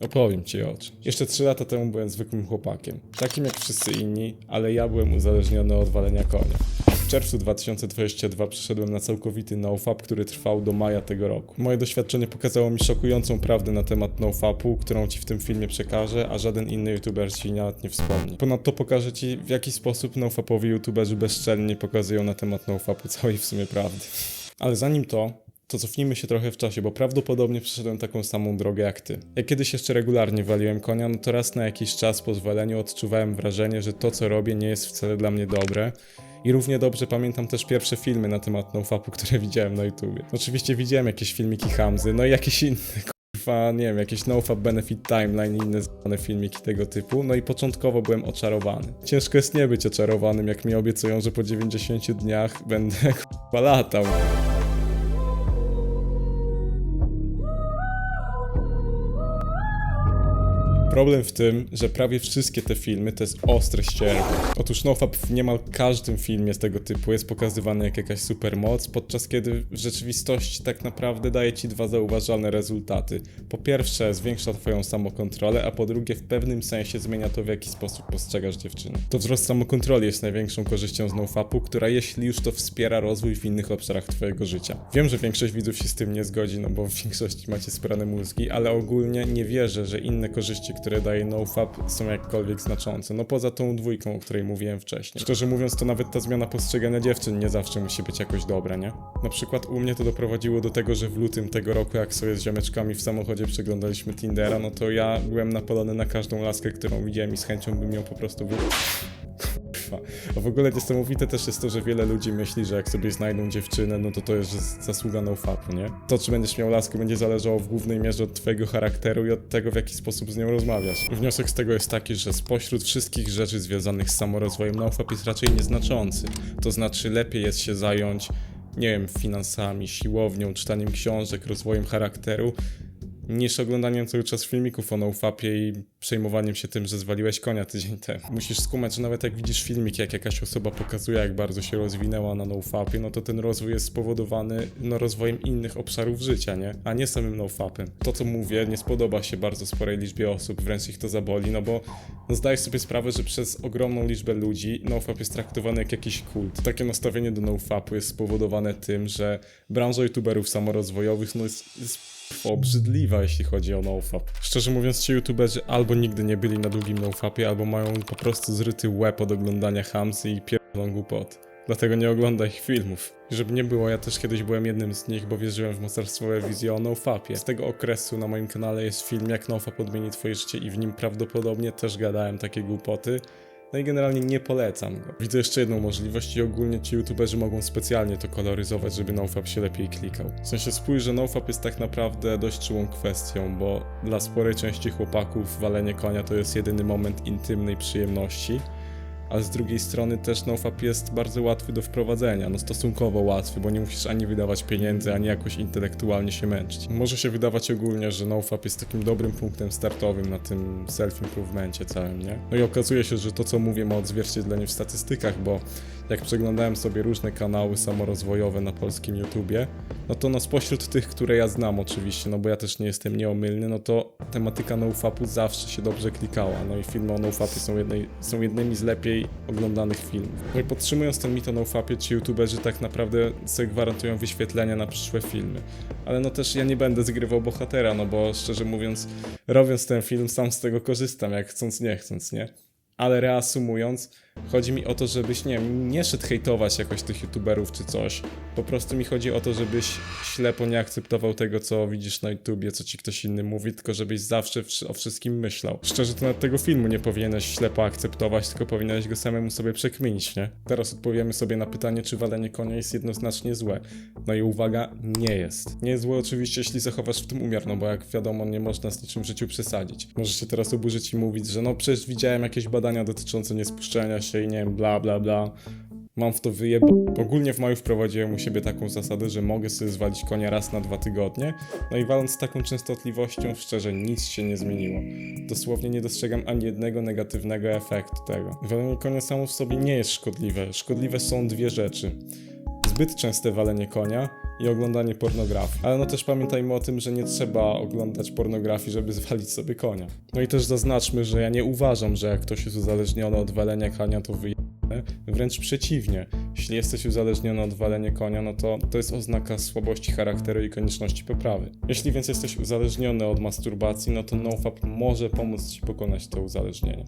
Opowiem ci o czym. Jeszcze 3 lata temu byłem zwykłym chłopakiem. Takim jak wszyscy inni, ale ja byłem uzależniony od walenia konia. W czerwcu 2022 przeszedłem na całkowity nofap, który trwał do maja tego roku. Moje doświadczenie pokazało mi szokującą prawdę na temat nofapu, którą ci w tym filmie przekażę, a żaden inny youtuber ci nawet nie wspomni. Ponadto pokażę ci, w jaki sposób nofapowi youtuberzy bezczelnie pokazują na temat nofapu całej w sumie prawdy. Ale zanim to, to cofnijmy się trochę w czasie, bo prawdopodobnie przeszedłem taką samą drogę jak ty. Jak kiedyś jeszcze regularnie waliłem konia, no to raz na jakiś czas po zwaleniu odczuwałem wrażenie, że to co robię nie jest wcale dla mnie dobre. I równie dobrze pamiętam też pierwsze filmy na temat nofapu, które widziałem na YouTubie. Oczywiście widziałem jakieś filmiki Hamzy, no i jakieś inne kurwa, nie wiem, jakieś nofap benefit timeline i inne zwane filmiki tego typu. No i początkowo byłem oczarowany. Ciężko jest nie być oczarowanym, jak mi obiecują, że po 90 dniach będę kurwa latał. Problem w tym, że prawie wszystkie te filmy to jest ostre ścierwo. Otóż nofap w niemal każdym filmie z tego typu jest pokazywany jak jakaś supermoc, podczas kiedy w rzeczywistości tak naprawdę daje ci dwa zauważalne rezultaty. Po pierwsze zwiększa twoją samokontrolę, a po drugie w pewnym sensie zmienia to w jaki sposób postrzegasz dziewczynę. To wzrost samokontroli jest największą korzyścią z nofapu, która jeśli już to wspiera rozwój w innych obszarach twojego życia. Wiem, że większość widzów się z tym nie zgodzi, no bo w większości macie sprane mózgi, ale ogólnie nie wierzę, że inne korzyści, które daje nofap są jakkolwiek znaczące. No poza tą dwójką, o której mówiłem wcześniej. Szczerze mówiąc, to nawet ta zmiana postrzegania dziewczyn nie zawsze musi być jakoś dobra, nie? Na przykład u mnie to doprowadziło do tego, że w lutym tego roku, jak sobie z ziomeczkami w samochodzie przeglądaliśmy Tindera, no to ja byłem napalony na każdą laskę, którą widziałem i z chęcią bym ją po prostu wy... Kurwa. A w ogóle niesamowite też jest to, że wiele ludzi myśli, że jak sobie znajdą dziewczynę, no to to jest zasługa nofapu, nie? To, czy będziesz miał laskę, będzie zależało w głównej mierze od twojego charakteru i od tego, w jaki sposób z nią rozmawiasz. Wniosek z tego jest taki, że spośród wszystkich rzeczy związanych z samorozwojem nofap jest raczej nieznaczący. To znaczy, lepiej jest się zająć, nie wiem, finansami, siłownią, czytaniem książek, rozwojem charakteru, niż oglądaniem cały czas filmików o nofapie i przejmowaniem się tym, że zwaliłeś konia tydzień temu. Musisz skumać, że nawet jak widzisz filmik, jak jakaś osoba pokazuje, jak bardzo się rozwinęła na nofapie, no to ten rozwój jest spowodowany no, rozwojem innych obszarów życia, nie? A nie samym nofapem. To, co mówię, nie spodoba się bardzo sporej liczbie osób, wręcz ich to zaboli, no bo no, zdajesz sobie sprawę, że przez ogromną liczbę ludzi nofap jest traktowany jak jakiś kult. Takie nastawienie do nofapu jest spowodowane tym, że branża youtuberów samorozwojowych no, jest, jest obrzydliwa, jeśli chodzi o nofap. Szczerze mówiąc, ci youtuberzy albo nigdy nie byli na długim nofapie, albo mają po prostu zryty łeb od oglądania hamsy i pierdolą głupot. Dlatego nie oglądaj ich filmów. Żeby nie było, ja też kiedyś byłem jednym z nich, bo wierzyłem w mocarstwowe wizje o nofapie. Z tego okresu na moim kanale jest film Jak nofap odmieni twoje życie i w nim prawdopodobnie też gadałem takie głupoty. No i generalnie nie polecam go. Widzę jeszcze jedną możliwość i ogólnie ci youtuberzy mogą specjalnie to koloryzować, żeby nofap się lepiej klikał. W sensie spójrz, że nofap jest tak naprawdę dość czułą kwestią, bo dla sporej części chłopaków walenie konia to jest jedyny moment intymnej przyjemności. A z drugiej strony też nofap jest bardzo łatwy do wprowadzenia, no stosunkowo łatwy, bo nie musisz ani wydawać pieniędzy, ani jakoś intelektualnie się męczyć. Może się wydawać ogólnie, że nofap jest takim dobrym punktem startowym na tym self-improvemencie całym, nie? No i okazuje się, że to co mówię ma odzwierciedlenie w statystykach, bo jak przeglądałem sobie różne kanały samorozwojowe na polskim YouTubie, no to no spośród tych, które ja znam oczywiście, no bo ja też nie jestem nieomylny, no to tematyka nofapu zawsze się dobrze klikała, no i filmy o nofapie są, są jednymi z lepiej oglądanych filmów. No i podtrzymując ten mit o nofapie, ci youtuberzy tak naprawdę sobie gwarantują wyświetlenia na przyszłe filmy. Ale no też ja nie będę zgrywał bohatera, no bo szczerze mówiąc, robiąc ten film sam z tego korzystam, jak chcąc nie chcąc, nie? Ale reasumując, chodzi mi o to, żebyś nie, nie szedł hejtować jakoś tych youtuberów czy coś. Po prostu mi chodzi o to, żebyś ślepo nie akceptował tego, co widzisz na YouTubie, co ci ktoś inny mówi, tylko żebyś zawsze o wszystkim myślał. Szczerze, to nawet tego filmu nie powinieneś ślepo akceptować, tylko powinieneś go samemu sobie przekminić, nie? Teraz odpowiemy sobie na pytanie, czy walenie konia jest jednoznacznie złe. No i uwaga, nie jest. Nie jest złe oczywiście, jeśli zachowasz w tym umiar, no bo jak wiadomo, nie można z niczym w życiu przesadzić. Możesz się teraz oburzyć i mówić, że no przecież widziałem jakieś badania dotyczące niespuszczenia się i nie wiem, bla bla bla. Mam w to wyjeb... Ogólnie w maju wprowadziłem u siebie taką zasadę, że mogę sobie zwalić konia raz na dwa tygodnie. No i waląc z taką częstotliwością, szczerze, nic się nie zmieniło. Dosłownie nie dostrzegam ani jednego negatywnego efektu tego. Walenie konia samo w sobie nie jest szkodliwe. Szkodliwe są dwie rzeczy. Zbyt częste walenie konia i oglądanie pornografii. Ale no też pamiętajmy o tym, że nie trzeba oglądać pornografii, żeby zwalić sobie konia. No i też zaznaczmy, że ja nie uważam, że jak ktoś jest uzależniony od walenia konia, to wyje... Wręcz przeciwnie. Jeśli jesteś uzależniony od walenia konia, no to to jest oznaka słabości charakteru i konieczności poprawy. Jeśli więc jesteś uzależniony od masturbacji, no to NoFap może pomóc Ci pokonać to uzależnienie.